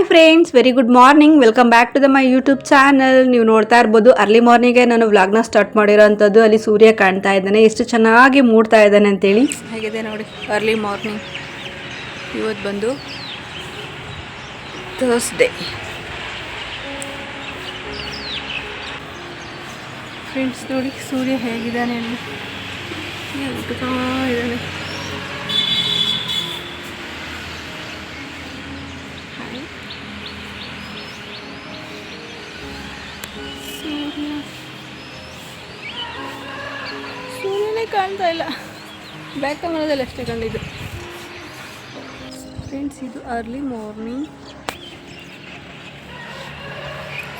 Hi friends very good morning welcome back to the my YouTube channel ನೀವು ನೋಡ್ತಾ ಇರ್ಬೋದು early ಮಾರ್ನಿಂಗೇ ನಾನು ವ್ಲಾಗ್ನ ಸ್ಟಾರ್ಟ್ ಮಾಡಿರೋಂಥದ್ದು. ಅಲ್ಲಿ ಸೂರ್ಯ ಕಾಣ್ತಾ ಇದ್ದಾನೆ. ಎಷ್ಟು ಚೆನ್ನಾಗಿ ಮೂಡ್ತಾ ಇದ್ದಾನೆ ಅಂತೇಳಿ. ಹೇಗಿದೆ ನೋಡಿ ಅರ್ಲಿ ಮಾರ್ನಿಂಗ್ ಇವತ್ತು ಬಂದು ಥರ್ಸ್ಡೇ ಫ್ರೆಂಡ್ಸ್ ನೋಡಿ, ಸೂರ್ಯ ಹೇಗಿದ್ದಾನೆ ಅಲ್ಲಿ? ಇದ್ದಾನೆ? ಕಾಣ್ತಾ ಇಲ್ಲ. ಬ್ಯಾಕ್ ಕ್ಯಾಮ್ರಾದಲ್ಲಿ ಅಷ್ಟೇ ಕಂಡಿದ್ದು. ಫ್ರೆಂಡ್ಸ್ ಇದು ಅರ್ಲಿ ಮಾರ್ನಿಂಗ್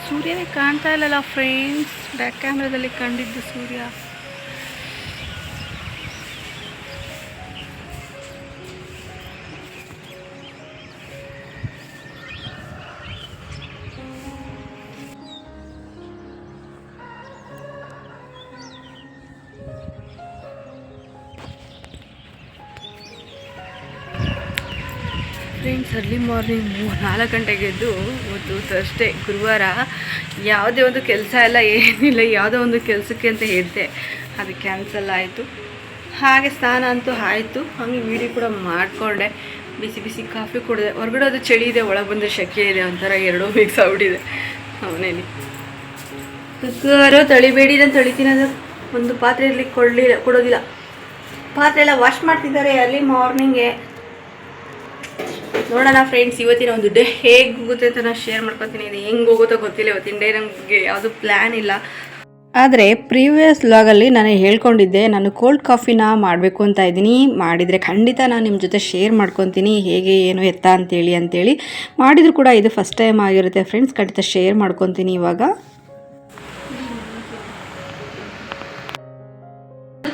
ಸೂರ್ಯನೇ ಕಾಣ್ತಾ ಇಲ್ಲಲ್ಲ ಫ್ರೆಂಡ್ಸ್ ಬ್ಯಾಕ್ ಕ್ಯಾಮ್ರಾದಲ್ಲಿ ಕಂಡಿದ್ದು ಸೂರ್ಯ. ಅರ್ಲಿ ಮಾರ್ನಿಂಗ್ ಮೂರು, ನಾಲ್ಕು ಗಂಟೆಗೆ ಎದ್ದು, ಇವತ್ತು ಥರ್ಸ್ಡೇ ಗುರುವಾರ, ಯಾವುದೇ ಒಂದು ಕೆಲಸ ಎಲ್ಲ ಏನಿಲ್ಲ, ಯಾವುದೋ ಒಂದು ಕೆಲಸಕ್ಕೆ ಅಂತ ಹೇಳಿದೆ ಅದು ಕ್ಯಾನ್ಸಲ್ ಆಯಿತು. ಹಾಗೆ ಸ್ನಾನ ಅಂತೂ ಆಯಿತು. ಹಂಗೆ ವೀಡಿಯೋ ಕೂಡ ಮಾಡಿಕೊಂಡೆ. ಬಿಸಿ ಬಿಸಿ ಕಾಫಿ ಕುಡಿದೆ. ಹೊರಗಡೆ ಅದು ಚಳಿ ಇದೆ, ಒಳಗೆ ಬಂದರೆ ಶೆಕೆ ಇದೆ, ಒಂಥರ ಎರಡೂ ಮಿಕ್ಸ್ ಆಗ್ಬಿಟ್ಟಿದೆ ಅವನೇಲಿ ಕುಕ್ಕರು, ತಳಿಬೇಡಿ ಅಂತ ತಳಿತೀನಿ ಅದು ಒಂದು ಪಾತ್ರೆಯಲ್ಲಿ ಕೊಡಲಿಲ್ಲ, ಕೊಡೋದಿಲ್ಲ. ಪಾತ್ರೆ ಎಲ್ಲ ವಾಶ್ ಮಾಡ್ತಿದ್ದಾರೆ ಅರ್ಲಿ ಮಾರ್ನಿಂಗೆ ನೋಡೋಣ ಫ್ರೆಂಡ್ಸ್ ಇವತ್ತಿನ ಒಂದು ಡೇ ಹೇಗೆ ಹೋಗುತ್ತೆ ಅಂತ ನಾನು ಶೇರ್ ಮಾಡ್ಕೊತೀನಿ. ಇದು ಹೆಂಗೆ ಹೋಗುತ್ತೋ ಗೊತ್ತಿಲ್ಲ ಇವತ್ತಿನ ಡೇ ನಮಗೆ ಯಾವುದು ಪ್ಲ್ಯಾನ್ ಇಲ್ಲ. ಆದರೆ ಪ್ರೀವಿಯಸ್ ಲಾಗಲ್ಲಿ ನಾನು ಹೇಳ್ಕೊಂಡಿದ್ದೆ, ನಾನು ಕೋಲ್ಡ್ ಕಾಫಿನ ಮಾಡಬೇಕು ಅಂತ ಇದ್ದೀನಿ. ಮಾಡಿದರೆ ಖಂಡಿತ ನಾನು ನಿಮ್ಮ ಜೊತೆ ಶೇರ್ ಮಾಡ್ಕೊತೀನಿ, ಹೇಗೆ, ಏನು ಎತ್ತ ಅಂತೇಳಿ ಅಂತೇಳಿ. ಮಾಡಿದರೂ ಕೂಡ ಇದು ಫಸ್ಟ್ ಟೈಮ್ ಆಗಿರುತ್ತೆ ಫ್ರೆಂಡ್ಸ್ ಖಂಡಿತ ಶೇರ್ ಮಾಡ್ಕೊತೀನಿ ಇವಾಗ.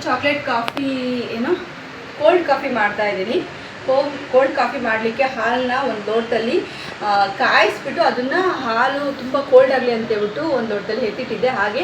ಚಾಕ್ಲೇಟ್ ಕಾಫಿ ಏನು ಕೋಲ್ಡ್ ಕಾಫಿ ಮಾಡ್ತಾ ಇದ್ದೀನಿ. ಕೋಲ್ಡ್ ಕಾಫಿ ಮಾಡಲಿಕ್ಕೆ ಹಾಲನ್ನ ಒಂದು ಲೋಟದಲ್ಲಿ ಕಾಯಿಸ್ಬಿಟ್ಟು ಅದನ್ನು ಹಾಲು ತುಂಬ ಕೋಲ್ಡ್ ಆಗಲಿ ಅಂತ ಹೇಳ್ಬಿಟ್ಟು ಒಂದು ಲೋಟದಲ್ಲಿ ಎತ್ತಿಟ್ಟಿದ್ದೆ. ಹಾಗೆ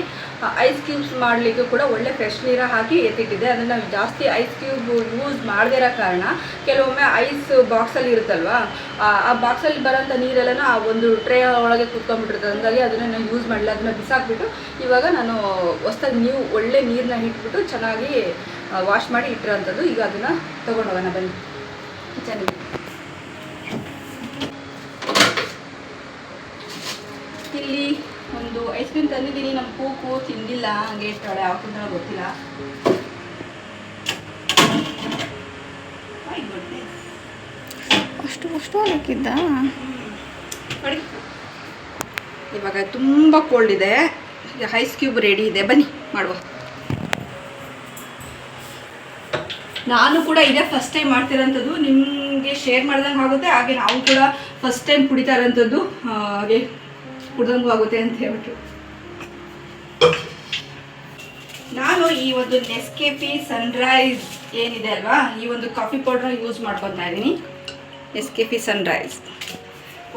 ಐಸ್ ಕ್ಯೂಬ್ಸ್ ಮಾಡಲಿಕ್ಕೆ ಕೂಡ ಒಳ್ಳೆ ಫ್ರೆಶ್ ನೀರು ಹಾಕಿ ಎತ್ತಿಟ್ಟಿದ್ದೆ. ಅದನ್ನು ಜಾಸ್ತಿ ಐಸ್ ಕ್ಯೂಬ್ ಯೂಸ್ ಮಾಡದೇ ಇರೋ ಕಾರಣ ಕೆಲವೊಮ್ಮೆ ಐಸ್ ಬಾಕ್ಸಲ್ಲಿ ಇರುತ್ತಲ್ವಾ, ಆ- ಬಾಕ್ಸಲ್ಲಿ ಬರೋಂಥ ನೀರೆಲ್ಲನೂ ಆ ಒಂದು ಟ್ರೇ ಒಳಗೆ ಕುತ್ಕೊಂಡ್ಬಿಟ್ಟಿರ್ತದೆ. ಹಂಗಾಗಿ ಅದನ್ನು ನಾನು ಯೂಸ್ ಮಾಡಲಿಲ್ಲ. ಅದನ್ನು ಬಿಸಾಕ್ಬಿಟ್ಟು ಇವಾಗ ನಾನು ಹೊಸ್ದಾಗಿ ನೀವು ಒಳ್ಳೆ ನೀರನ್ನ ಇಟ್ಬಿಟ್ಟು ಚೆನ್ನಾಗಿ ವಾಶ್ ಮಾಡಿ ಇಟ್ಟಿರೋಂಥದ್ದು. ಈಗ ಅದನ್ನು ತೊಗೊಂಡೋಗೋಣ ಬನ್ನಿ. ಕಿಚನಿಗೆ ಇಲ್ಲಿ ಒಂದು ಐಸ್ ಕ್ರೀಮ್ ತಂದಿದ್ದೀನಿ ನಮ್ಮ ಕೂಕು ತಿಂದಿಲ್ಲ ಹಂಗೆ ಇರ್ತಾಳೆ ಯಾವ ತಿಂತಾಳ ಗೊತ್ತಿಲ್ಲ. ಅಷ್ಟು ಅಷ್ಟು ಹಾಕಿದ್ದ? ನೋಡಿ ಇವಾಗ ತುಂಬ ಕೋಲ್ಡ್ ಇದೆ. ಈಗ ಐಸ್ ಕ್ಯೂಬ್ ರೆಡಿ ಇದೆ. ಬನ್ನಿ ಮಾಡುವ. ನಾನು ಕೂಡ ಇದೇ ಫಸ್ಟ್ ಟೈಮ್ ಮಾಡ್ತಿರೋಂಥದ್ದು. ನಿಮಗೆ ಶೇರ್ ಮಾಡ್ದಂಗೆ ಆಗುತ್ತೆ. ಹಾಗೆ ನಾವು ಕೂಡ ಫಸ್ಟ್ ಟೈಮ್ ಕುಡಿತಾ ಇರೋಂಥದ್ದು ಹಾಗೆ ಕುಡ್ದಂಗೂ ಆಗುತ್ತೆ ಅಂತ ಹೇಳ್ಬಿಟ್ಟು ನಾನು ಈ ಒಂದು ನೆಸ್ಕೆಪಿ ಸನ್ರೈಸ್ ಏನಿದೆ ಅಲ್ವಾ? ಈ ಒಂದು ಕಾಫಿ ಪೌಡ್ರ್ ಯೂಸ್ ಮಾಡ್ಕೊತಾ ಇದ್ದೀನಿ. ನೆಸ್ಕೆಪಿ ಸನ್ರೈಸ್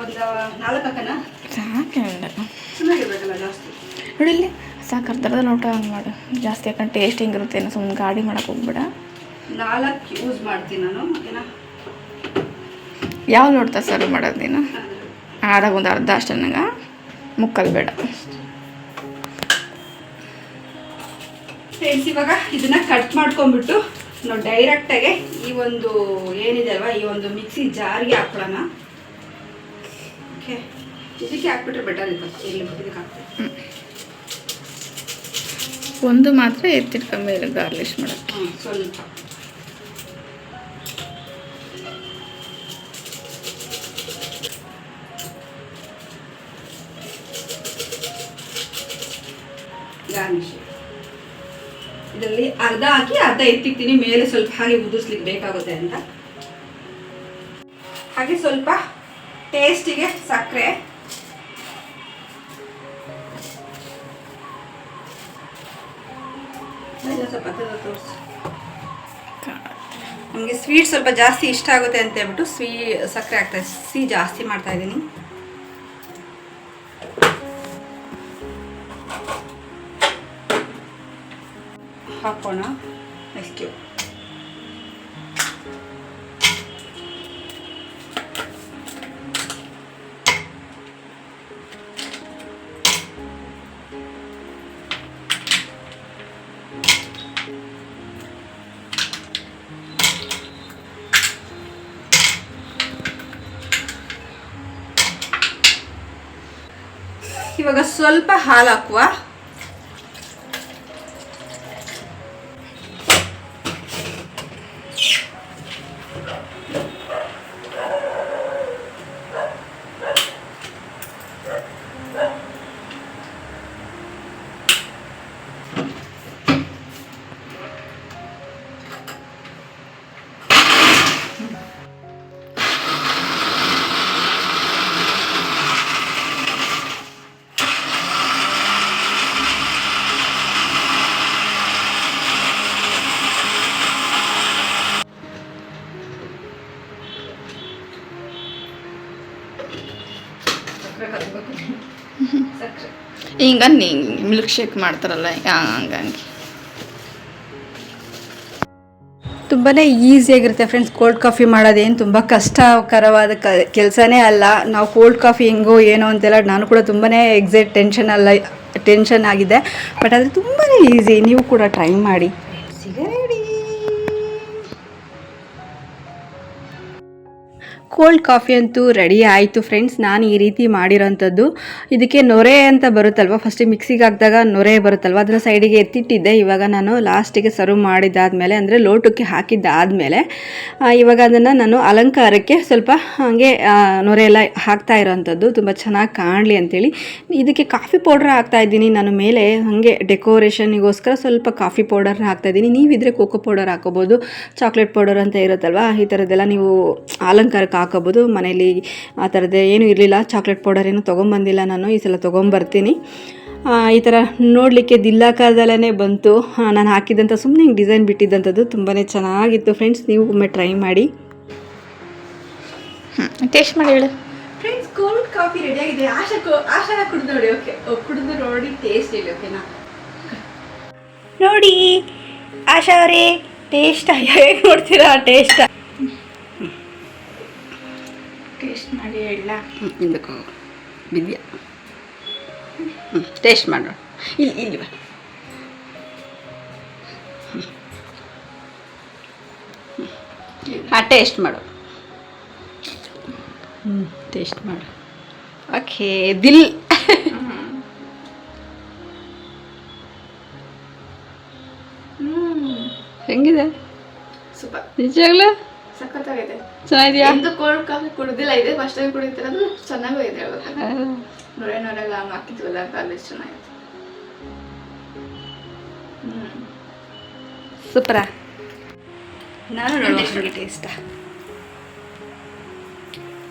ಒಂದು ನಾಲ್ಕು ಸಾಕೇಳ ಚೆನ್ನಾಗಿರ್ಬೇಕಲ್ಲ ಜಾಸ್ತಿ? ನೋಡಿ ಇಲ್ಲಿ ಸಾಕು ಅರ್ಧದ ಲೋಟ ಹಂಗೆ ಮಾಡು. ಜಾಸ್ತಿ ಯಾಕಂದ್ರೆ ಟೇಸ್ಟ್ ಹೆಂಗಿರುತ್ತೆ ಸುಮ್ಮನೆ ಗಾಡಿ ಮಾಡೋಕೆ ಹೋಗ್ಬೇಡ. ನಾಲ್ಕು ಯೂಸ್ ಮಾಡ್ತೀನಿ ನಾನು ಓಕೆನಾ? ಯಾವ ನೋಡ್ತಾ ಸರ್ವ್ ಮಾಡೋದು ನೀನು? ಆದಾಗ ಒಂದು ಅರ್ಧ ಅಷ್ಟು ನನಗೆ ಮುಕ್ಕಲ್ ಬೇಡ. ಫ್ರೆಂಡ್ಸ್ ಇವಾಗ ಇದನ್ನ ಕಟ್ ಮಾಡ್ಕೊಂಡ್ಬಿಟ್ಟು ನಾವು ಡೈರೆಕ್ಟಾಗೆ ಈ ಒಂದು ಏನಿದೆ ಅಲ್ವಾ ಈ ಒಂದು ಮಿಕ್ಸಿ ಜಾರಿಗೆ ಹಾಕೊಳ್ಳೋಣ ಓಕೆ ಇದಕ್ಕೆ ಹಾಕ್ಬಿಟ್ರೆ ಬೆಟರ್ ಇರ್ತದೆ ಇಲ್ಲಿ ಇದಕ್ಕೆ ಒಂದು ಮಾತ್ರ ಎತ್ತಿಟ್ಕೊಂಡ ಮೇಲೆ ಗಾರ್ಲಿಶ್ ಮಾಡೋಕ್ಕೆ. ಸ್ವಲ್ಪ. ಗಾರ್ನಿಶ್ ಇದರಲ್ಲಿ ಅರ್ಧ ಹಾಕಿ ಅರ್ಧ ಎತ್ತಿಕ್ತೀನಿ, ಮೇಲೆ ಸ್ವಲ್ಪ ಹಾಗೆ ಉದುರಿಸ್ಲಿಕ್ಕೆ ಬೇಕಾಗುತ್ತೆ ಅಂತ. ಹಾಗೆ ಸ್ವಲ್ಪ ಟೇಸ್ಟಿಗೆ ಸಕ್ಕರೆ. ಸ್ವಲ್ಪ ತೋರಿಸಿ. ನಮಗೆ ಸ್ವೀಟ್ ಸ್ವಲ್ಪ ಜಾಸ್ತಿ ಇಷ್ಟ ಆಗುತ್ತೆ ಅಂತ ಹೇಳ್ಬಿಟ್ಟು ಸ್ವೀ ಸಕ್ಕರೆ ಆಗ್ತಾ ಸಿಹಿ ಜಾಸ್ತಿ ಮಾಡ್ತಾ ಇದ್ದೀನಿ. ಹಾಕೋಣ ಅಷ್ಟೇ ಇವಾಗ ಸ್ವಲ್ಪ ಹಾಲು ಹಾಕುವ ಹಿಂಗ ಮಿಲ್ಕ್ ಶೇಕ್ ಮಾಡ್ತಾರಲ್ಲ ಹಂಗಂಗೆ. ತುಂಬಾ ಈಸಿಯಾಗಿರುತ್ತೆ ಫ್ರೆಂಡ್ಸ್ ಕೋಲ್ಡ್ ಕಾಫಿ ಮಾಡೋದೇನು ತುಂಬ ಕಷ್ಟಕರವಾದ ಕ, ಕೆಲಸನೇ ಅಲ್ಲ. ನಾವು ಕೋಲ್ಡ್ ಕಾಫಿ ಹೆಂಗೋ ಏನೋ ಅಂತೆಲ್ಲ ನಾನು ಕೂಡ ತುಂಬಾ ಎಕ್ಸೈಟ್ ಟೆನ್ಷನ್ ಅಲ್ಲ ಟೆನ್ಷನ್ ಆಗಿದೆ. ಬಟ್ ಆದರೆ ತುಂಬಾ ಈಸಿ ನೀವು ಕೂಡ ಟ್ರೈ ಮಾಡಿ. ಕೋಲ್ಡ್ ಕಾಫಿ ಅಂತೂ ರೆಡಿ ಆಯಿತು ಫ್ರೆಂಡ್ಸ್. ನಾನು ಈ ರೀತಿ ಮಾಡಿರೋಂಥದ್ದು. ಇದಕ್ಕೆ ನೊರೆ ಅಂತ ಬರುತ್ತಲ್ವ? ಫಸ್ಟ್ ಮಿಕ್ಸಿಗೆ ಹಾಕಿದಾಗ ನೊರೆ ಬರುತ್ತಲ್ವ? ಅದನ್ನು ಸೈಡಿಗೆ ಎತ್ತಿಟ್ಟಿದ್ದೆ. ಇವಾಗ ನಾನು ಲಾಸ್ಟಿಗೆ ಸರ್ವ್ ಮಾಡಿದ್ದಾದಮೇಲೆ, ಅಂದರೆ ಲೋಟಕ್ಕೆ ಹಾಕಿದ್ದಾದಮೇಲೆ ಇವಾಗ ಅದನ್ನು ನಾನು ಅಲಂಕಾರಕ್ಕೆ ಸ್ವಲ್ಪ ಹಾಗೆ ನೊರೆ ಎಲ್ಲ ಹಾಕ್ತಾ ಇರೋವಂಥದ್ದು ತುಂಬ ಚೆನ್ನಾಗಿ ಕಾಣಲಿ ಅಂತೇಳಿ. ಇದಕ್ಕೆ ಕಾಫಿ ಪೌಡ್ರ್ ಹಾಕ್ತಾ ಇದ್ದೀನಿ. ನಾನು ಮೇಲೆ ಹಾಗೆ ಡೆಕೋರೇಷನಿಗೋಸ್ಕರ ಸ್ವಲ್ಪ ಕಾಫಿ ಪೌಡರ್ನ ಹಾಕ್ತಾ ಇದ್ದೀನಿ. ನೀವಿದ್ರೆ ಕೋಕೋ ಪೌಡರ್ ಹಾಕೋಬೋದು. ಚಾಕ್ಲೇಟ್ ಪೌಡರ್ ಅಂತ ಇರುತ್ತಲ್ವ? ಈ ಥರದ್ದೆಲ್ಲ ನೀವು ಅಲಂಕಾರಕ್ಕೆ ಹಾಕೋಬೋದು ಮನೇಲಿ ಆ ಥರದ್ದು ಏನೂ ಇರಲಿಲ್ಲ. ಚಾಕ್ಲೇಟ್ ಪೌಡರ್ ಏನು ತೊಗೊಂಬಂದಿಲ್ಲ ನಾನು. ಈ ಸಲ ತೊಗೊಂಬರ್ತೀನಿ. ಆ, ಈ ಥರ ನೋಡಲಿಕ್ಕೆ ದಿಲ್ಲಾಕಾರದಲ್ಲೇ ಬಂತು. ನಾನು ಹಾಕಿದ್ದಂಥ ಸುಮ್ಮನೆ ಹಿಂಗೆ ಡಿಸೈನ್ ಬಿಟ್ಟಿದ್ದಂಥದ್ದು ತುಂಬಾ ಚೆನ್ನಾಗಿತ್ತು. ಫ್ರೆಂಡ್ಸ್ ನೀವು ಒಮ್ಮೆ ಟ್ರೈ ಮಾಡಿ. ಟೇಸ್ಟ್ ಮಾಡಿ ಹೇಳು. ಫ್ರೆಂಡ್ಸ್ ಕೋಲ್ಡ್ ಕಾಫಿ ರೆಡಿ ಆಗಿದೆ. ಆಶಾ ಆಶಾ ಕುಡಿದು ನೋಡಿ ಓಕೆ. ಕುಡಿದು ನೋಡಿ ಟೇಸ್ಟ್ ಹೇಳಿ ಓಕೆನಾ ನೋಡಿ ಆಶಾ ಅವರೇ ಟೇಸ್ಟ್ ಹೇಗೆ ನೋಡ್ತೀರಾ ಟೇಸ್ಟ್ ಟೇಸ್ಟ್ ಮಾಡಿ ಹೇಳ. ಹಿಂದಕ್ಕೆ ಬಿದ್ಯಾ ಹ್ಞೂ ಟೇಸ್ಟ್ ಮಾಡು. ಇಲ್ಲಿ ಇಲ್ಲಿ ಬಾ. ಹಾಂ ಟೇಸ್ಟ್ ಮಾಡು. ಹ್ಞೂ ಟೇಸ್ಟ್ ಮಾಡು. ಓಕೆ ದಿಲ್. ಹೆಂಗಿದೆ? ಸೂಪರ್. ನಿಜವಾಗ್ಲೂ? ಸಖತ್ತಾಗೈತೆ. ಚೆನ್ನಾಗಿದೆಯಾ? ಎಂದು ಕೋಲ್ಡ್ ಕಾಫಿ ಕುಡಿದಿಲ್ಲ ಇದೆ ಫಸ್ಟ್ ಟೈಮ್ ಕುಡಿತಿರೋದು ಚೆನ್ನಾಗೂ ಇದೆ ನೊರೆ ನೊರೆಲ್ಲ ಹಾಕಿದ್ವಲ್ಲ ಕಾಲೇಜ್ ಚೆನ್ನಾಗಿದೆ ಸೂಪರ. ನಾನು ನೋಡುವ ಟೇಸ್ಟ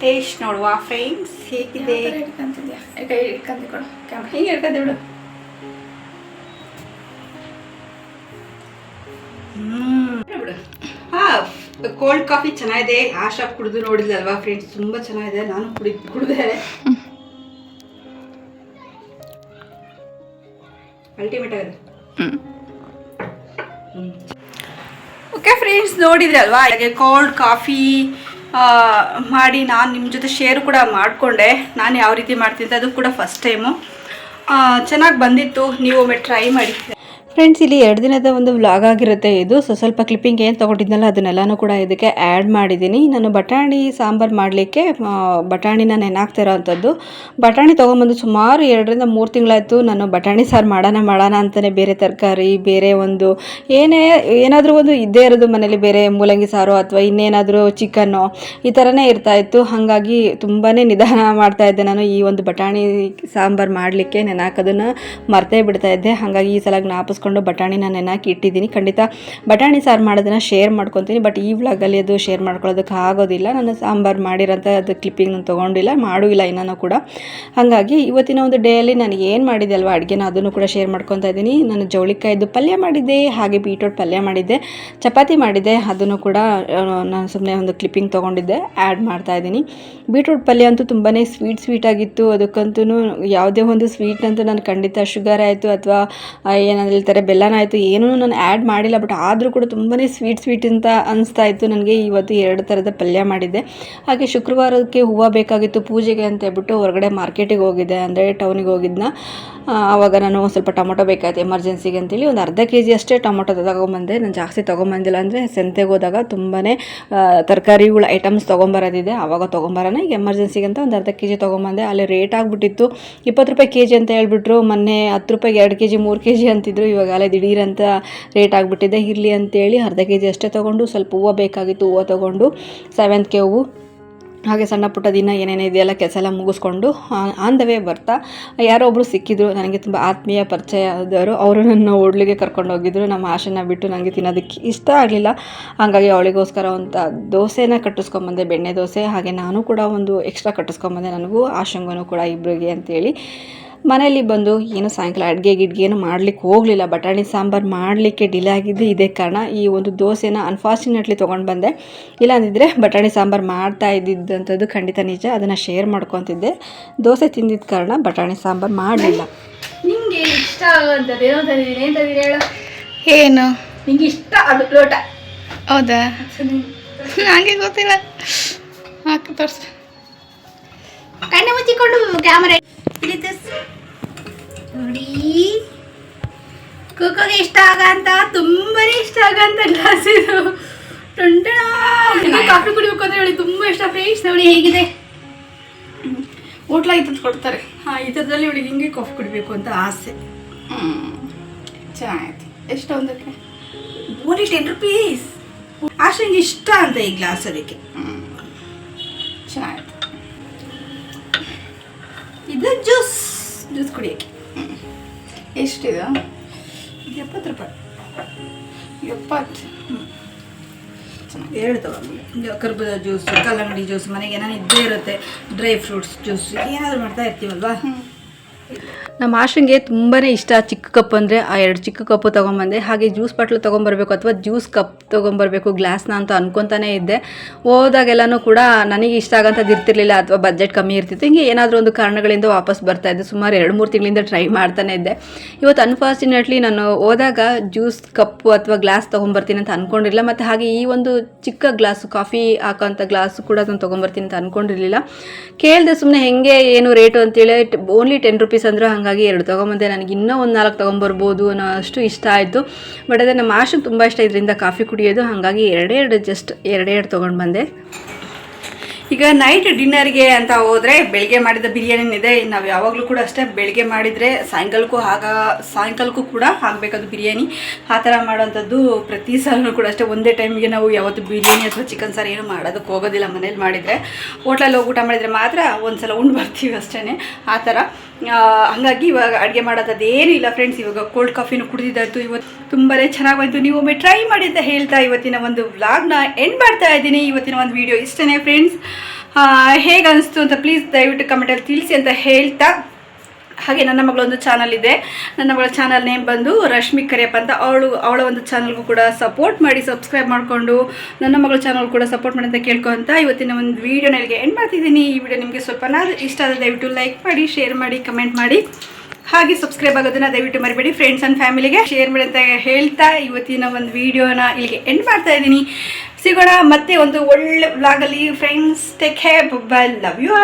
ಟೇಸ್ಟ್ ನೋಡುವ ಫ್ರೆಂಡ್ಸ್ ಹೇಗಿದೆ? ಕೈ ಇಟ್ಕೊಂತಿ ಕೊಡು. ಕ್ಯಾಮ್ರಾ ಹಿಂಗೆ ಬಿಡು ಬಿಡು. ಕೋಲ್ಡ್ ಕಾಫಿ ಚೆನ್ನಾಗಿದೆ ಆಶಾ ಕುಡಿದು ನೋಡಿದ್ಲಲ್ವಾ ಫ್ರೆಂಡ್ಸ್ ತುಂಬ ಚೆನ್ನಾಗಿದೆ, ನಾನು ಕುಡಿ, ಕುಡಿದೆ. ಅಲ್ಟಿಮೇಟ್ ಆಗಿದೆ. ಓಕೆ ಫ್ರೆಂಡ್ಸ್ ನೋಡಿದ್ರಿ ಅಲ್ವಾ? ಹಾಗೆ ಕೋಲ್ಡ್ ಕಾಫಿ ಮಾಡಿ ನಾನು ನಿಮ್ಮ ಜೊತೆ ಶೇರ್ ಕೂಡ ಮಾಡಿಕೊಂಡೆ. ನಾನು ಯಾವ ರೀತಿ ಮಾಡ್ತೀನಿ ಅದು ಕೂಡ ಫಸ್ಟ್ ಟೈಮು ಚೆನ್ನಾಗಿ ಬಂದಿತ್ತು. ನೀವು ಒಮ್ಮೆ ಟ್ರೈ ಮಾಡಿ. ಫ್ರೆಂಡ್ಸ್, ಇಲ್ಲಿ ಎರಡು ದಿನದ ಒಂದು ವ್ಲಾಗ್ ಆಗಿರುತ್ತೆ ಇದು. ಸೊ ಸ್ವಲ್ಪ ಕ್ಲಿಪ್ಪಿಂಗ್ ಏನು ತೊಗೊಂಡಿದ್ನಲ್ಲ, ಅದನ್ನೆಲ್ಲನೂ ಕೂಡ ಇದಕ್ಕೆ ಆ್ಯಡ್ ಮಾಡಿದ್ದೀನಿ. ನಾನು ಬಟಾಣಿ, ಸಾಂಬಾರು ಮಾಡಲಿಕ್ಕೆ ಬಟಾಣಿನ ನೆನಾಕ್ತಾ ಇರೋವಂಥದ್ದು ಬಟಾಣಿ ತೊಗೊಂಬಂದು ಸುಮಾರು ಎರಡರಿಂದ ಮೂರು ತಿಂಗಳಾಯಿತು. ನಾನು ಬಟಾಣಿ ಸಾರು ಮಾಡೋಣ ಮಾಡೋಣ ಅಂತಲೇ ಬೇರೆ ತರಕಾರಿ, ಬೇರೆ ಒಂದು ಏನೇ, ಏನಾದರೂ ಒಂದು ಇದ್ದೇ ಇರೋದು ಮನೇಲಿ, ಬೇರೆ ಮೂಲಂಗಿ ಸಾರು ಅಥವಾ ಇನ್ನೇನಾದರೂ ಚಿಕನ್ನು ಈ ಥರನೇ ಇರ್ತಾ ಇತ್ತು ಹಾಗಾಗಿ ತುಂಬಾ ನಿಧಾನ ಮಾಡ್ತಾಯಿದ್ದೆ ನಾನು ಈ ಒಂದು ಬಟಾಣಿ ಸಾಂಬಾರು ಮಾಡಲಿಕ್ಕೆ, ನೆನಾಕೋದನ್ನು ಮರ್ತೇ ಬಿಡ್ತಾ ಇದ್ದೆ. ಹಾಗಾಗಿ ಈ ಸಲ ಜ್ಞಾಪಿಸ್ಕೊಂಡು ಬಟಾಣಿನ ನೆನಾಕಿ ಇಟ್ಟಿದ್ದೀನಿ. ಖಂಡಿತ ಬಟಾಣಿ ಸಾರು ಮಾಡೋದನ್ನು ಶೇರ್ ಮಾಡ್ಕೊತೀನಿ. ಬಟ್ ಈ ವ್ಲಾಗಲ್ಲಿ ಅದು ಶೇರ್ ಮಾಡ್ಕೊಳ್ಳೋದಕ್ಕೆ ಆಗೋದಿಲ್ಲ. ನಾನು ಸಾಂಬಾರು ಮಾಡಿರೋಂಥ ಅದು ಕ್ಲಿಪ್ಪಿಂಗ್ ನಾನು ತೊಗೊಂಡಿಲ್ಲ. ಮಾಡೂ ಇಲ್ಲ ಇನ್ನೂ ಕೂಡ. ಹಾಗಾಗಿ ಇವತ್ತಿನ ಒಂದು ಡೇಲಿ ನಾನು ಏನು ಮಾಡಿದೆ ಅಲ್ವಾ? ಅಡುಗೆನ ಅದನ್ನು ಕೂಡ ಶೇರ್ ಮಾಡ್ಕೊತಾ ಇದ್ದೀನಿ. ನಾನು ಜವಳಿಕಾಯ್ದು ಪಲ್ಯ ಮಾಡಿದ್ದೆ, ಹಾಗೆ ಬೀಟ್ರೋಟ್ ಪಲ್ಯ ಮಾಡಿದ್ದೆ, ಚಪಾತಿ ಮಾಡಿದ್ದೆ, ಅದನ್ನು ಕೂಡ ನಾನು ಸುಮ್ಮನೆ ಒಂದು ಕ್ಲಿಪ್ಪಿಂಗ್ ತೊಗೊಂಡಿದ್ದೆ ಆ್ಯಡ್ ಮಾಡ್ತಾ ಇದ್ದೀನಿ. ಬೀಟ್ರೂಟ್ ಪಲ್ಯ ಅಂತೂ ತುಂಬಾ ಸ್ವೀಟ್ ಸ್ವೀಟ್ ಆಗಿತ್ತು. ಅದಕ್ಕಂತೂ ಯಾವುದೇ ಒಂದು ಸ್ವೀಟ್ ಅಂತೂ ನಾನು ಖಂಡಿತ ಶುಗರ್ ಆಯಿತು ಅಥವಾ ಏನಾದ್ರು ಹೇಳ್ತಾರೆ ಥರ ಬೆಲ್ಲನ ಆಯಿತು, ಏನೂ ನಾನು ಆ್ಯಡ್ ಮಾಡಿಲ್ಲ ಬಟ್ ಆದರೂ ಕೂಡ ತುಂಬನೇ ಸ್ವೀಟ್ ಸ್ವೀಟ್ ಅಂತ ಅನಿಸ್ತಾ ಇತ್ತು ನನಗೆ. ಇವತ್ತು ಎರಡು ಥರದ ಪಲ್ಯ ಮಾಡಿದ್ದೆ. ಹಾಗೆ ಶುಕ್ರವಾರಕ್ಕೆ ಹೂವು ಬೇಕಾಗಿತ್ತು ಪೂಜೆಗೆ ಅಂತ ಹೇಳ್ಬಿಟ್ಟು ಹೊರಗಡೆ ಮಾರ್ಕೆಟಿಗೆ ಹೋಗಿದ್ದೆ, ಅಂದರೆ ಟೌನಿಗೆ ಹೋಗಿದ್ನ. ಆವಾಗ ನಾನು ಸ್ವಲ್ಪ ಟೊಮೊಟೊ ಬೇಕಾಯ್ತು ಎಮರ್ಜೆನ್ಸಿಗೆ ಅಂತೇಳಿ ಒಂದು ಅರ್ಧ ಕೆ ಜಿ ಅಷ್ಟೇ ಟೊಮೊಟೊ ತಗೊಂಬಂದೆ. ನಾನು ಜಾಸ್ತಿ ತೊಗೊಂಬಂದಿಲ್ಲ ಅಂದರೆ ಸಂತೆಗೆ ಹೋದಾಗ ತುಂಬಾ ತರಕಾರಿಗಳು ಐಟಮ್ಸ್ ತೊಗೊಂಬರೋದಿದೆ. ಆವಾಗ ತೊಗೊಂಬರೋಣ ಈಗ ಎಮರ್ಜೆನ್ಸಿಗೆ ಅಂತ ಒಂದು ಅರ್ಧ ಕೆ ಜಿ ತೊಗೊಂಬಂದೆ. ಅಲ್ಲಿ ರೇಟ್ ಆಗಿಬಿಟ್ಟಿತ್ತು. ಇಪ್ಪತ್ತು ರೂಪಾಯಿ ಕೆ ಜಿ ಅಂತ ಹೇಳ್ಬಿಟ್ರು. ಮೊನ್ನೆ ಹತ್ತು ರೂಪಾಯಿಗೆ ಎರಡು ಕೆ ಜಿ ಮೂರು ಕೆ ಜಿ ಅಂತಿದ್ರು. ಇವಾಗ ಅಲ್ಲೇ ದಿಢೀರಂತ ರೇಟ್ ಆಗಿಬಿಟ್ಟಿದೆ. ಇರಲಿ ಅಂತೇಳಿ ಅರ್ಧ ಕೆ ಜಿ ಅಷ್ಟೇ ತೊಗೊಂಡು ಸ್ವಲ್ಪ ಹೂವು ಬೇಕಾಗಿತ್ತು ಹೂವು ತೊಗೊಂಡು ಸೆವೆಂತ್ಗೆ ಹೂವು. ಹಾಗೆ ಸಣ್ಣ ಪುಟ್ಟ ದಿನ ಏನೇನೇ ಇದೆಯಲ್ಲ ಕೆಲಸ ಎಲ್ಲ ಮುಗಿಸ್ಕೊಂಡು ಆನ್ ದ ವೇ ಬರ್ತಾ. ಯಾರೋ ಒಬ್ಬರು ಸಿಕ್ಕಿದ್ರು, ನನಗೆ ತುಂಬ ಆತ್ಮೀಯ ಪರಿಚಯ ಆದವರು ಅವರು ನನ್ನ ಓಡ್ಲಿಗೆ ಕರ್ಕೊಂಡು ಹೋಗಿದ್ರು. ನಮ್ಮ ಆಶೆನ ಬಿಟ್ಟು ನನಗೆ ತಿನ್ನೋದಕ್ಕೆ ಇಷ್ಟ ಆಗಲಿಲ್ಲ. ಹಾಗಾಗಿ ಅವಳಿಗೋಸ್ಕರ ಅಂತ ದೋಸೆನ ಕಟ್ಟಿಸ್ಕೊಂಬಂದೆ, ಬೆಣ್ಣೆ ದೋಸೆ. ಹಾಗೆ ನಾನು ಕೂಡ ಒಂದು ಎಕ್ಸ್ಟ್ರಾ ಕಟ್ಟಿಸ್ಕೊಂಬಂದೆ, ನನಗೂ ಆಶಂಗನೂ ಕೂಡ ಇಬ್ಬರಿಗೆ ಅಂತೇಳಿ. ಮನೇಲಿ ಬಂದು ಏನು ಸಾಯಂಕಾಲ ಅಡುಗೆ ಗಿಡ್ಗೆ ಏನು ಮಾಡ್ಲಿಕ್ಕೆ ಹೋಗಲಿಲ್ಲ. ಬಟಾಣಿ ಸಾಂಬಾರು ಮಾಡಲಿಕ್ಕೆ ಡಿಲೇ ಆಗಿದ್ದು ಇದೇ ಕಾರಣ ಈ ಒಂದು ದೋಸೆನ ಅನ್ಫಾರ್ಚುನೇಟ್ಲಿ ತೊಗೊಂಡು ಬಂದೆ. ಇಲ್ಲಾಂದಿದ್ರೆ ಬಟಾಣಿ ಸಾಂಬಾರು ಮಾಡ್ತಾ ಇದ್ದಿದ್ದಂಥದ್ದು ಖಂಡಿತ ನಿಜ. ಅದನ್ನು ಶೇರ್ ಮಾಡ್ಕೊತಿದ್ದೆ. ದೋಸೆ ತಿಂದಿದ್ದ ಕಾರಣ ಬಟಾಣಿ ಸಾಂಬಾರು ಮಾಡಲಿಲ್ಲ. ನಿಮಗೆ ಇಷ್ಟ ಆಗುವಂಥದ್ದು ಏನೋ ತಂದಿದ್ದೀನಿ ಏನು ತಂದಿದ್ದೀನಿ ಹೇಳು? ಏನು? ನಿಂಗೆ ಇಷ್ಟ ಅದು ಲೋಟ. ಹೌದಾ? ನನಗೆ ಗೊತ್ತಿಲ್ಲ. ಹಾಕಿ ತೋರಿಸ್. ಕಣ್ಣು ಮುಚ್ಚಿಕೊಂಡು ಕ್ಯಾಮರಾ ಇಲ್ಲಿ ತಸ್ ನೋಡಿ. ಕುಕ್ಕೋಗೆ ಇಷ್ಟ ಆಗಂತ ತುಂಬಾನೇ ಇಷ್ಟ ಆಗಂತ ಗ್ಲಾಸ್ ಇದು. ಟೊಂಟ ಕಾಫಿ ಕುಡಿಬೇಕು ಅಂದ್ರೆ ಹೇಳಿ ತುಂಬಾ ಇಷ್ಟ ಫ್ರೆಂಡ್ಸ್. ನೋಡಿ ಹೇಗಿದೆ. ಹೋಟ್ಲ ಇದ್ದದ್ದು ಕೊಡ್ತಾರೆ. ಹಾಂ ಈ ಥರದಲ್ಲಿ ಇವಳಿಗೆ ಹಿಂಗೆ ಕಾಫಿ ಕುಡಿಬೇಕು ಅಂತ ಆಸೆ. ಹ್ಞೂ ಚೆನ್ನಾಗಿತ್ತು ಎಷ್ಟು ಒಂದಕ್ಕೆ? ಓನ್ಲಿ ಟೆನ್ ರುಪೀಸ್ ಅಷ್ಟು ಇಷ್ಟ ಅಂತ ಈ ಗ್ಲಾಸ್ ಅದಕ್ಕೆ. ಹ್ಞೂ ಚೆನ್ನಾಗಿತ್ತು ಇದು ಜ್ಯೂಸ್ ಜ್ಯೂಸ್ ಕುಡಿಯೋಕ್ಕೆ. ಎಷ್ಟಿದು? ಇದು ಎಪ್ಪತ್ತು ರೂಪಾಯಿ. ಎಪ್ಪತ್ತು? ಎರಡು ತಗೊಂಡು ಕರ್ಬೂಜ ಜ್ಯೂಸ್ ಕಲ್ಲಂಗಡಿ ಜ್ಯೂಸ್ ಮನೆಗೆ ಏನಾದ್ರು ಇದ್ದೇ ಇರುತ್ತೆ ಡ್ರೈ ಫ್ರೂಟ್ಸ್ ಜ್ಯೂಸ್ ಏನಾದರೂ ಮಾಡ್ತಾ ಇರ್ತೀವಲ್ವಾ? ನಮ್ಮ ಆಶಂಗೆ ತುಂಬಾ ಇಷ್ಟ ಚಿಕ್ಕ ಕಪ್ ಅಂದರೆ ಆ ಎರಡು ಚಿಕ್ಕ ಕಪ್ಪು ತೊಗೊಂಬಂದೆ. ಹಾಗೆ ಜ್ಯೂಸ್ ಬಾಟ್ಲು ತೊಗೊಂಬರ್ಬೇಕು ಅಥವಾ ಜ್ಯೂಸ್ ಕಪ್ ತೊಗೊಂಬರ್ಬೇಕು ಗ್ಲಾಸ್ನ ಅಂತ ಅನ್ಕೊತಾನೇ ಇದ್ದೆ. ಹೋದಾಗೆಲ್ಲನೂ ಕೂಡ ನನಗೆ ಇಷ್ಟ ಆಗೋಂಥದ್ದು ಇರ್ತಿರ್ಲಿಲ್ಲ ಅಥವಾ ಬಜೆಟ್ ಕಮ್ಮಿ ಇರ್ತಿತ್ತು. ಹಿಂಗೆ ಏನಾದರೂ ಒಂದು ಕಾರಣಗಳಿಂದ ವಾಪಸ್ ಬರ್ತಾ ಇದ್ದೆ. ಸುಮಾರು ಎರಡು ಮೂರು ತಿಂಗಳಿಂದ ಟ್ರೈ ಮಾಡ್ತಾನೆ ಇದ್ದೆ. ಇವತ್ತು ಅನ್ಫಾರ್ಚುನೇಟ್ಲಿ ನಾನು ಹೋದಾಗ ಜ್ಯೂಸ್ ಕಪ್ಪು ಅಥವಾ ಗ್ಲಾಸ್ ತೊಗೊಂಬರ್ತೀನಿ ಅಂತ ಅಂದ್ಕೊಂಡಿರಲಿಲ್ಲ ಮತ್ತು ಹಾಗೆ ಈ ಒಂದು ಚಿಕ್ಕ ಗ್ಲಾಸು ಕಾಫಿ ಹಾಕೋಂಥ ಗ್ಲಾಸು ಕೂಡ ನಾನು ತೊಗೊಂಬರ್ತೀನಿ ಅಂತ ಅಂದ್ಕೊಂಡಿರಲಿಲ್ಲ ಕೇಳಿದೆ ಸುಮ್ಮನೆ ಹೆಂಗೆ, ಏನು ರೇಟು ಅಂತೇಳಿ ಓನ್ಲಿ ಟೆನ್ ರುಪೀಸ್ ಅಂದರು ಹಾಗಾಗಿ ಎರಡು ತೊಗೊಂಬಂದೆ. ನನಗೆ ಇನ್ನೂ ಒಂದು ನಾಲ್ಕು ತೊಗೊಂಬರ್ಬೋದು ಅನ್ನೋ ಅಷ್ಟು ಇಷ್ಟ ಆಯಿತು. ಬಟ್ ಅದೇ ನಮ್ಮ ಆಶು ತುಂಬ ಇಷ್ಟ ಇದರಿಂದ ಕಾಫಿ ಕುಡಿಯೋದು. ಹಾಗಾಗಿ ಎರಡೇ ಎರಡು ಜಸ್ಟ್ ಎರಡೇ ಎರಡು ತೊಗೊಂಡು ಬಂದೆ ಈಗ ನೈಟ್ ಡಿನ್ನರ್ಗೆ ಅಂತ ಹೋದರೆ ಬೆಳಗ್ಗೆ ಮಾಡಿದ ಬಿರಿಯಾನಿನಿದೆ ನಾವು ಯಾವಾಗಲೂ ಕೂಡ ಅಷ್ಟೇ ಬೆಳಗ್ಗೆ ಮಾಡಿದರೆ ಸಾಯಂಕಾಲಕ್ಕೂ ಆಗ, ಸಾಯಂಕಾಲಕ್ಕೂ ಕೂಡ ಆಗಬೇಕದು ಬಿರಿಯಾನಿ. ಆ ಥರ ಮಾಡೋವಂಥದ್ದು ಪ್ರತಿ ಸಲನೂ ಕೂಡ ಅಷ್ಟೇ. ಒಂದೇ ಟೈಮಿಗೆ ನಾವು ಯಾವತ್ತು ಬಿರಿಯಾನಿ ಅಥವಾ ಚಿಕನ್ ಸಾರಿ ಏನು ಮಾಡೋದಕ್ಕೆ ಹೋಗೋದಿಲ್ಲ ಮನೇಲಿ ಮಾಡಿದರೆ. ಹೋಟ್ಲಲ್ಲಿ ಹೋಗಿ ಊಟ ಮಾಡಿದರೆ ಮಾತ್ರ ಒಂದು ಸಲ ಉಂಡು ಬರ್ತೀವಿ ಅಷ್ಟೇ ಆ ಥರ. ಹಂಗಾಗಿ ಇವಾಗ ಅಡುಗೆ ಮಾಡೋದು ಇಲ್ಲ ಫ್ರೆಂಡ್ಸ್ ಇವಾಗ ಕೋಲ್ಡ್ ಕಾಫಿನೂ ಕುಡಿದಿದ್ದಾಯ್ತು. ಇವತ್ತು ತುಂಬಾ ಚೆನ್ನಾಗಿ ಬಂತು. ನೀವು ಒಮ್ಮೆ ಟ್ರೈ ಮಾಡಿ ಅಂತ ಹೇಳ್ತಾ ಇವತ್ತಿನ ಒಂದು ವ್ಲಾಗ್ನ ಎಂಡ್ ಮಾಡ್ತಾ ಇದ್ದೀನಿ. ಇವತ್ತಿನ ಒಂದು ವಿಡಿಯೋ ಇಷ್ಟೇ ಫ್ರೆಂಡ್ಸ್ ಹೇಗೆ ಅನಿಸ್ತು ಅಂತ ಪ್ಲೀಸ್ ದಯವಿಟ್ಟು ಕಮೆಂಟಲ್ಲಿ ತಿಳಿಸಿ ಅಂತ ಹೇಳ್ತಾ ಹಾಗೆ ನನ್ನ ಮಗಳೊಂದು ಚಾನಲ್ ಇದೆ. ನನ್ನ ಮಗಳ ಚಾನಲ್ ನೇಮ್ ಬಂದು ರಶ್ಮಿ ಕರಿಯಪ್ಪ ಅಂತ. ಅವಳು, ಅವಳ ಒಂದು ಚಾನಲ್ಗೂ ಕೂಡ ಸಪೋರ್ಟ್ ಮಾಡಿ ಸಬ್ಸ್ಕ್ರೈಬ್ ಮಾಡಿಕೊಂಡು ನನ್ನ ಮಗಳ ಚಾನಲ್ ಕೂಡ ಸಪೋರ್ಟ್ ಮಾಡಿ ಅಂತ ಕೇಳ್ಕೊಂತ ಇವತ್ತಿನ ಒಂದು ವೀಡಿಯೋನ ಇಲ್ಲಿಗೆ ಎಂಡ್ ಮಾಡ್ತಿದ್ದೀನಿ. ಈ ವಿಡಿಯೋ ನಿಮಗೆ ಸ್ವಲ್ಪ ಇಷ್ಟ ಆದರೆ ದಯವಿಟ್ಟು ಲೈಕ್ ಮಾಡಿ ಶೇರ್ ಮಾಡಿ ಕಮೆಂಟ್ ಮಾಡಿ. ಹಾಗೆ ಸಬ್ಸ್ಕ್ರೈಬ್ ಆಗೋದನ್ನ ದಯವಿಟ್ಟು ಮರಿಬೇಡಿ ಫ್ರೆಂಡ್ಸ್ ಆ್ಯಂಡ್ ಫ್ಯಾಮಿಲಿಗೆ ಶೇರ್ ಮಾಡಿ ಅಂತ ಹೇಳ್ತಾ ಇವತ್ತಿನ ಒಂದು ವೀಡಿಯೋನ ಇಲ್ಲಿಗೆ ಎಂಡ್ ಮಾಡ್ತಾ ಇದ್ದೀನಿ. ಸಿಗೋಣ ಮತ್ತೆ ಒಂದು ಒಳ್ಳೆ ವ್ಲಾಗಲ್ಲಿ friends take hey bye love you